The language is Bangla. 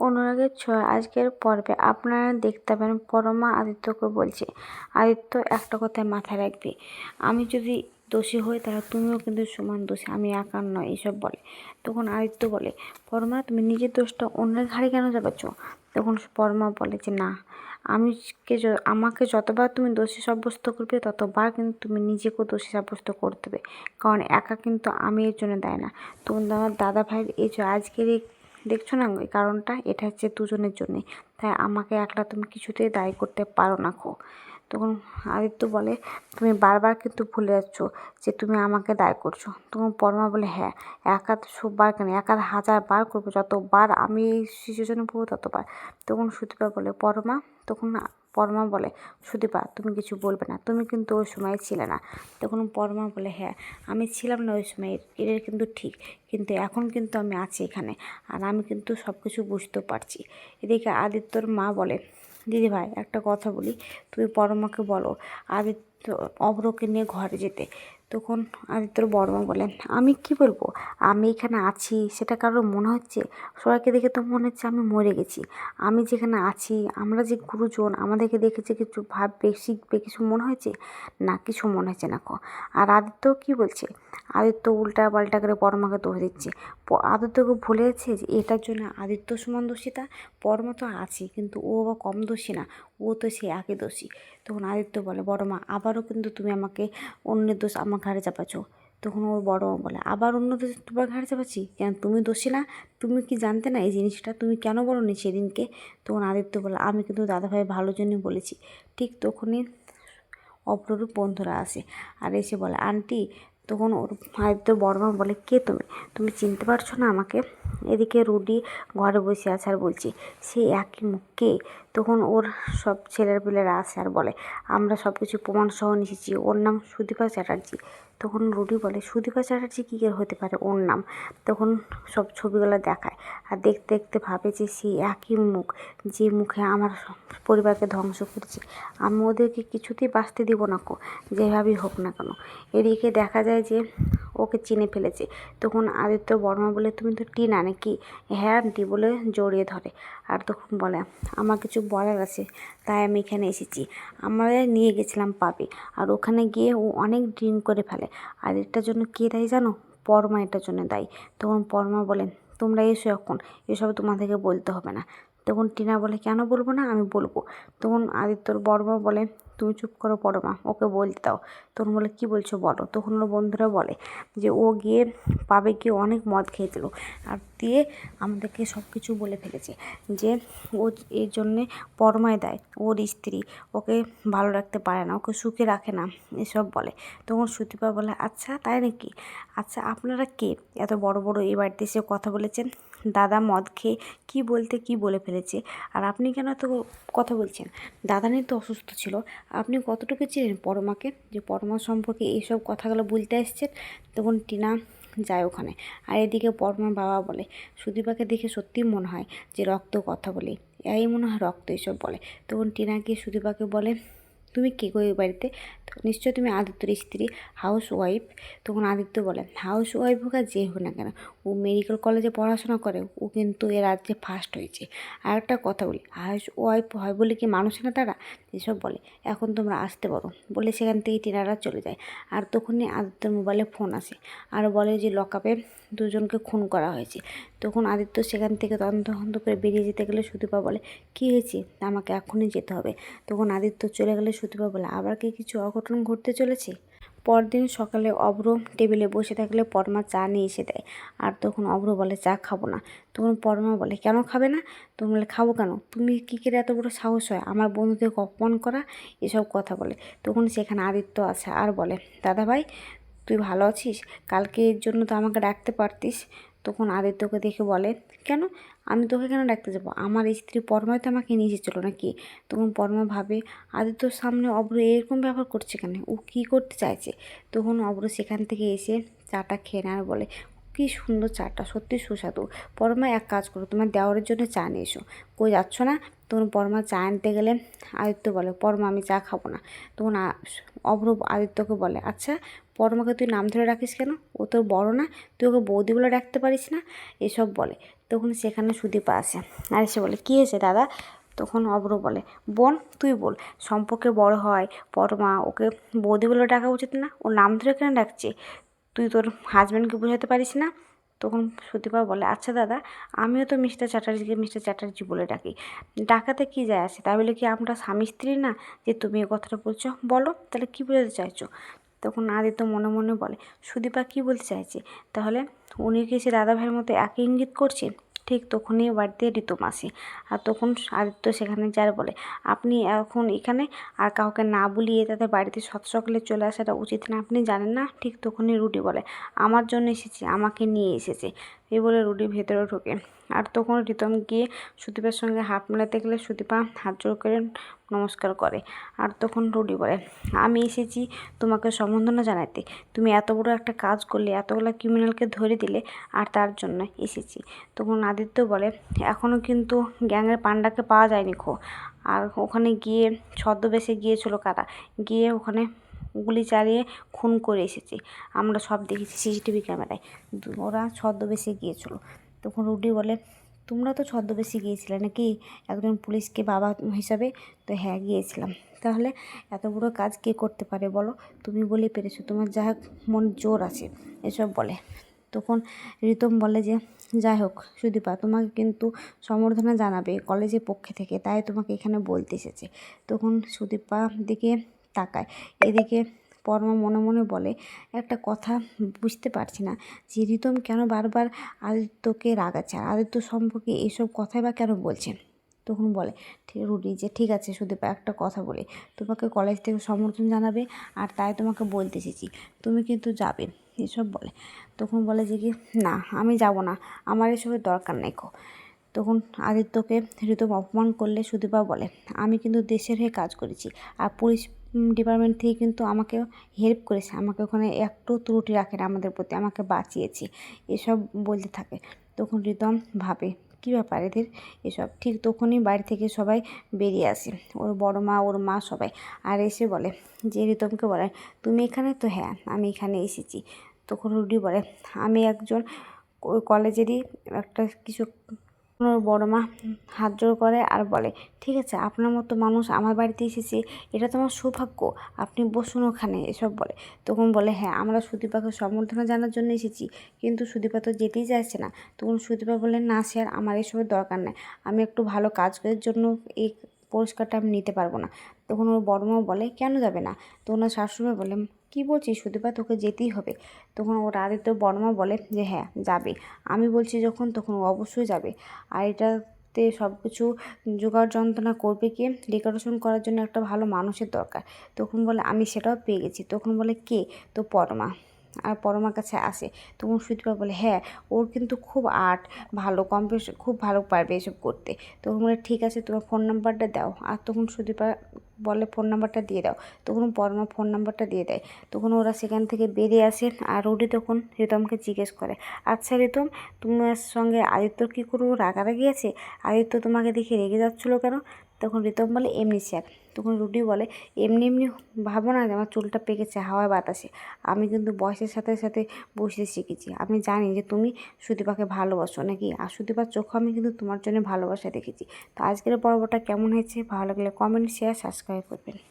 অনুরাগের ছোঁয়া আজকের পর্বে আপনারা দেখতে পাবেন পরমা আদিত্যকে বলছে, আদিত্য, একটা কথায় মাথায় রাখবে। আমি যদি দোষী হই, তাহলে তুমিও কিন্তু সমান দোষী। আমি একার নয় এসব বলে। তখন আদিত্য বলে, পরমা, তুমি নিজের দোষটা অন্যের ঘাড়ে কেন যাবেছ তখন পরমা বলে যে, না আমিকে আমাকে যতবার তুমি দোষী সাব্যস্ত করবে, ততবার কিন্তু তুমি নিজেকেও দোষী সাব্যস্ত করতে হবে। কারণ একা কিন্তু আমি এর জন্য দেয় না। তখন আমার দাদা ভাইয়ের এই যে আজকের এই দেখছ না? ওই কারণটা, এটা হচ্ছে দুজনের জন্যে। তাই আমাকে একলা তুমি কিছুতেই দায়ী করতে পারো না খো। তখন আদিত্য বলে, তুমি বারবার কিন্তু ভুলে যাচ্ছ যে তুমি আমাকে দায় করছ। তখন পরমা বলে হ্যাঁ একা বার কেন? একা হাজার বার করব। যতবার আমি এই সিচুয়েশনে পড়ব, ততবার। তখন সুদীপা বলে, পরমা, তখন পরমা বলে, সুদীপা, তুমি কিছু বলবে না, তুমি কিন্তু ওই সময় ছিলে না। তখন পরমা বলে হ্যাঁ আমি ছিলাম না ওই সময় এটা কিন্তু ঠিক, কিন্তু এখন কিন্তু আমি আছি এখানে, আর আমি কিন্তু সব কিছু বুঝতে পারছি। এদিকে আদিত্যর মা বলে, দিদিভাই, একটা কথা বলি, তুমি পরমাকে বলো, আদিত্য অভ্রকে নিয়ে ঘরে যেতে। তখন আদিত্যর বড়মা বলেন আমি কি বলব? আমি এখানে আছি, সেটা কারোর মনে হচ্ছে? সবাইকে দেখে তো মনে হচ্ছে আমি মরে গেছি। আমি যেখানে আছি, আমরা যে গুরুজন, আমাদেরকে দেখে যে কিছু ভাববে, শিখবে, কিছু মনে হয়েছে? না, কিছু মনে হয়েছে না কো। আর আদিত্য কি বলছে? আদিত্য উল্টা পাল্টা করে পরমাকে দোষ দিচ্ছে। আদিত্যকে ভুলে যাচ্ছে যে, এটার জন্য আদিত্য সমান দোষিতা পরমা তো আছে কিন্তু ও বা কম দোষী না। ও তো সে একই দোষী। তখন আদিত্য বলে, বড় মা, আবারও কিন্তু তুমি আমাকে অন্যের দোষ আমার ঘাড়ে চাপাচ্ছ। তখন ওর বড় মা বলে, আবার অন্য দোষ তোমার ঘাড়ে চাপাচ্ছি? কেন তুমি দোষী না? তুমি কি জানতে না এই জিনিসটা? তুমি কেন বলো নি সেদিনকে? তখন আদিত্য বলে, আমি কিন্তু দাদাভাই ভালোর জন্যই বলেছি। ঠিক তখনই অপরূপ বন্ধুরা আসে আর এসে বলে, আন্টি, তখন ওর আদিত্য বড় মা বলে, কে তুমি? তুমি চিনতে পারছ না আমাকে? এদিকে রুডি ঘরে বসে আছে আর বলছি, সে একই মুখকে? তখন ওর সব ছেলের পেলেরা আসে আর বলে, আমরা সব কিছু প্রমাণ সহ নিয়ে এসেছি ওর নাম সুদীপা চ্যাটার্জি। তখন রুডি বলে, সুদীপা চ্যাটার্জি কী করে হতে পারে ওর নাম? তখন সব ছবিগুলো দেখায় আর দেখতে দেখতে ভাবে যে সেই একই মুখ, যে মুখে আমার পরিবারকে ধ্বংস করছে। আমি ওদেরকে কিছুতেই বাঁচতে দিব না কো, যেভাবেই হোক না কেন। এদিকে দেখা যায় যে ওকে চিনে ফেলেছে। তখন আদিত্য বর্মা বলে, তুমি তো টিনা নাকি? হ্যাঁ আন্টি, বলে জড়িয়ে ধরে। আর তখন বলে, আমার কিছু বলার আছে, তাই আমি এখানে এসেছি। আমরা নিয়ে গেছিলাম পাবে আর ওখানে গিয়ে ও অনেক ড্রিঙ্ক করে ফেলে। আর এটার জন্য কে দায়ী জানো? পরমা এটার জন্য দায়ী। তখন পরমা বলেন তোমরা এসো এখন, এসব তোমাদেরকে বলতে হবে না। তখন টিনা বলে, কেন বলব না? আমি বলব। তখন আদিত্যর বড়মা বলে, তুমি চুপ করো পরমা ওকে বলতে দাও। তখন বলে, কি বলছো বলো? তখন ওর বন্ধুরা বলে যে, ও গিয়ে পাবে গিয়ে অনেক মদ খেয়েছিল। আর দিয়ে আমাদেরকে সব কিছু বলে ফেলেছে যে, ও এর জন্যে পরমায় দেয়, ওর স্ত্রী, ওকে ভালো রাখতে পারে না, ওকে সুখে রাখে না। এসব বলে। তখন সুতিপা বলে আচ্ছা তাই নাকি? আচ্ছা আপনারা কে? এত বড় বড় এই বাড়িতে এসে কথা বলেছেন। দাদা মদ খেয়ে কী বলতে কী বলে ফেলেছে? আর আপনি কেন এত কথা বলছেন? দাদা নিয়ে তো অসুস্থ ছিল। আপনি কতটুকু চেনেন পরমাকে? যে পরমা সম্পর্কে এইসব কথাগুলো বলতে এসছেন? তখন টিনা যায় ওখানে। আর এদিকে পরমার বাবা বলে, সুদীপাকে দেখে সত্যিই মনে হয় যে রক্ত কথা বলে। এই মনে হয় রক্ত এসব বলে। তখন টিনা গিয়ে সুদীপাকে বলে, তুমি কে গো এই বাড়িতে? তো নিশ্চয়ই তুমি আদিত্যর স্ত্রী হাউস ওয়াইফ তখন আদিত্য বলে হাউস ওয়াইফ হোক আর যে হোক না কেন, ও মেডিকেল কলেজে পড়াশোনা করে, ও কিন্তু এ রাজ্যে ফার্স্ট হয়েছে। আর একটা কথা বলি হাউস ওয়াইফ হয় বলে কি মানুষ না তারা? এসব বলে, এখন তোমরা আসতে পারো। বলে সেখান থেকে টিনারা চলে যায়। আর তখনই আদিত্যর মোবাইলে ফোন আসে, আর বলে যে লকআপে দুজনকে খুন করা হয়েছে। তখন আদিত্য সেখান থেকে তদন্ত তদন্ত করে বেরিয়ে যেতে গেলে সুদীপা বলে, কী হয়েছে? আমাকে এখনই যেতে হবে। তখন আদিত্য চলে গেলে সুদীপা বলে, আবার কি কিছু ঘটতে চলেছে। পরদিন সকালে অভ্র টেবিলে বসে থাকলে পরমা চা নিয়ে এসে দেয়। আর তখন অভ্র বলে, চা খাব না। তখন পরমা বলে, কেন খাবে না? তুমি বলে, খাব কেন? তুমি কী করে এত বড় সাহস হয়? আমার বন্ধুদেরকে অপমান করা? এসব কথা বলে। তখন সেখানে আদিত্য আছে আর বলে, দাদা ভাই, তুই ভালো আছিস? কালকে এর জন্য তো আমাকে ডাকতে পারতিস। তখন আদিত্যকে দেখে বলে, কেন? আমি তোকে কেন ডাকতে যাব? আমার স্ত্রী পরমায় তো আমাকে নিয়ে এসেছিল নাকি? তখন পরমা ভাবে আদিত্যর সামনে অব্র এরকম ব্যবহার করছে কেন? ও কী করতে চাইছে? তখন অব্র সেখান থেকে এসে চাটা খেয়ে নেয় বলে, কী সুন্দর চাটা, সত্যি সুস্বাদু। পরমা, এক কাজ করো, তোমার দেওয়ারের জন্য চা নিয়ে এসো। কই যাচ্ছ না? তখন পরমা চা আনতে গেলে আদিত্য বলে, পরমা, আমি চা খাব না। তখন অভ্র আদিত্যকে বলে আচ্ছা পরমাকে তুই নাম ধরে রাখিস কেন? ও তোর বড় না, তুই ওকে বৌদি বলে ডাকতে পারিস না? এসব বলে। তখন সেখানে সুদীপা আসে। আর এসে বলে, কী হয়েছে দাদা? তখন অব্র বলে, বোন, তুই বল, সম্পর্কে বড় হয় পরমা ওকে বৌদি বলে ডাকা উচিত না? ওর নাম ধরে কেন ডাকছে? তুই তোর হাজব্যান্ডকে বোঝাতে পারিস না? তখন সুদীপা বলে আচ্ছা দাদা, আমিও তো মিস্টার চ্যাটার্জিকে মিস্টার চ্যাটার্জি বলে ডাকি। ডাকাতে কী যায় আসে? তাহলে কি আমরা স্বামী স্ত্রী না? যে তুমি এ কথাটা বলছো, বলো, তাহলে কী বোঝাতে চাইছো? তখন আদিত্য মনে মনে বলে, সুদীপা কী বলতে চাইছে? তাহলে উনি কি সে দাদা ভাইয়ের মতো একই ইঙ্গিত করছেন ঠিক তখনই বাড়িতে ঋতু মাসি। আর তখন আদিত্য সেখানে যার বলে, আপনি এখন এখানে? আর কাউকে না বলিয়ে তাদের বাড়িতে সৎ সকলে চলে আসাটা উচিত না। আপনি জানেন না? ঠিক তখনই রুটি বলে, আমার জন্য এসেছে, আমাকে নিয়ে এসেছে এই বলে রুটি ভেতরে ঢোকে। আর তখন রিতম গিয়ে সুদীপার সঙ্গে হাত মেলাতে গেলে সুদীপা হাত জোর করে নমস্কার করে আর তখন রুডি বলে, আমি এসেছি তোমাকে সম্বর্ধনা জানাতে। তুমি এত বড় একটা কাজ করলে, এতগুলো ক্রিমিনালকে ধরে দিলে, আর তার জন্য এসেছি। তখন আদিত্য বলে এখনও কিন্তু গ্যাংয়ের পান্ডাকে পাওয়া যায়নি খো। আর ওখানে গিয়ে ছদ্মবেশে গিয়েছিল কারা? গিয়ে ওখানে গুলি চালিয়ে খুন করে এসেছে। আমরা সব দেখেছি সিসিটিভি ক্যামেরায়। ওরা ছদ্মবেশে গিয়েছিল। তখন রুডি বলে, তোমরা তো ছদ্মবেশে গিয়েছিলে নাকি? একজন পুলিশকে বাবা হিসাবে? তো হ্যাঁ গিয়েছিলাম। তাহলে এত বড় কাজ কে করতে পারে বলো? তুমি বলে পেরেছ, তোমার যা মন জোর আছে, এসব বলে। তখন রিতম বলে যে, যাই হোক, সুদীপা, তোমাকে কিন্তু সম্বর্ধনা জানাবে কলেজের পক্ষে থেকে, তাই তোমাকে এখানে বলতে এসেছে। তখন সুদীপা দিকে তাকায়। এদিকে পরমা মনে মনে বলে, একটা কথা বুঝতে পারছি না। যে রিতম কেন বারবার আদিত্যকে রাগাচ্ছে? আর আদিত্য সম্পর্কে এইসব কথাই বা কেন বলছেন? তখন বলে, ঠিক রুডি যে ঠিক আছে সুদীপা একটা কথা বলি। তোমাকে কলেজ থেকে সমর্থন জানাবে, আর তাই তোমাকে বলতে এসেছি। তুমি কিন্তু যাবে। এসব বলে। তখন বলে যে কি, না, আমি যাব না। আমার এসবের দরকার নেই কো। তখন আদিত্যকে ঋতম অপমান করলে সুদীপা বলে, আমি কিন্তু দেশের হয়ে কাজ করেছি। আর পুলিশ ডিপার্টমেন্ট থেকে কিন্তু আমাকে হেল্প করেছে। আমাকে ওখানে একটু ত্রুটি রাখে না আমাদের প্রতি, আমাকে বাঁচিয়েছে। এসব বলতে থাকে। তখন রিতম ভাবে, কী ব্যাপার এদের? এসব, ঠিক তখনই বাড়ি থেকে সবাই বেরিয়ে আসে। ওর বড় মা, ওর মা সবাই। আর এসে বলে, যে রিতমকে বলে, তুমি এখানে? তো হ্যাঁ আমি এখানে এসেছি। তখন রুডি বলে, আমি একজন কলেজেরই একটা কিছু ওর বড় মা হাত জোড় করে আর বলে, ঠিক আছে, আপনার মতো মানুষ আমার বাড়িতে এসেছে, এটা তো আমার সৌভাগ্য, আপনি বসুন ওখানে, এসব বলে। তখন বলে হ্যাঁ আমরা সুদীপাকে সম্বর্ধনা জানার জন্য এসেছি, কিন্তু সুদীপা তো যেতেই চাইছে না। তখন সুদীপা বলে, না স্যার আমার এসবের দরকার নেই, আমি একটু ভালো কাজ করার জন্য এই পুরস্কারটা আমি নিতে পারব না। তখন ওর বড় মা বলে, কেন যাবে না? তো ওনার শাশুড়ি বলে কী বলছিস? সুদীপা, তোকে যেতেই হবে। তখন ওর আদিত্য বর্মা বলে যে হ্যাঁ যাবে। আমি বলছি, যখন? তখন ও অবশ্যই যাবে। আর এটাতে সব কিছু জোগাড় যন্ত্রণা করবে কে? ডেকোরেশন করার জন্য একটা ভালো মানুষের দরকার। তখন বলে, আমি সেটাও পেয়ে গেছি। তখন বলে, কে? তো পরমা। আর পরমার কাছে আসে। তখন সুদীপা বলে হ্যাঁ ওর কিন্তু খুব আর্ট, ভালো কম্পিউটার খুব ভালো পারবে এসব করতে। তখন বলে, ঠিক আছে, তোমার ফোন নাম্বারটা দাও। আর তখন সুদীপা বলে ফোন নাম্বারটা দিয়ে দাও। তখন পরমা ফোন নাম্বারটা দিয়ে দেয়। তখন ওরা সেখান থেকে বেরিয়ে আসে আর রুডি তখন রিতমকে জিজ্ঞেস করে আচ্ছা রিতম, তোমার সঙ্গে আদিত্যর কী করব রাগারাগি আছে? আদিত্য তোমাকে দেখে রেগে যাচ্ছিল কেন? তখন রিতম বলে, এমনি স্যার। তখন রুডি বলে, এমনি এমনি ভাবো না যে আমার চুলটা পেকেছে, হাওয়ায় বাতাসে। আমি কিন্তু বয়সের সাথে সাথে বসতে শিখেছি। আমি জানি যে তুমি সুদীপাকে ভালোবাসো নাকি? আর সুদীপার চোখ আমি কিন্তু তোমার জন্য ভালোবাসা দেখেছি। তো আজকের পর্বটা কেমন হয়েছে? ভালো লাগলে কমেন্ট শেয়ার সাবস্ক্রাইব করবেন।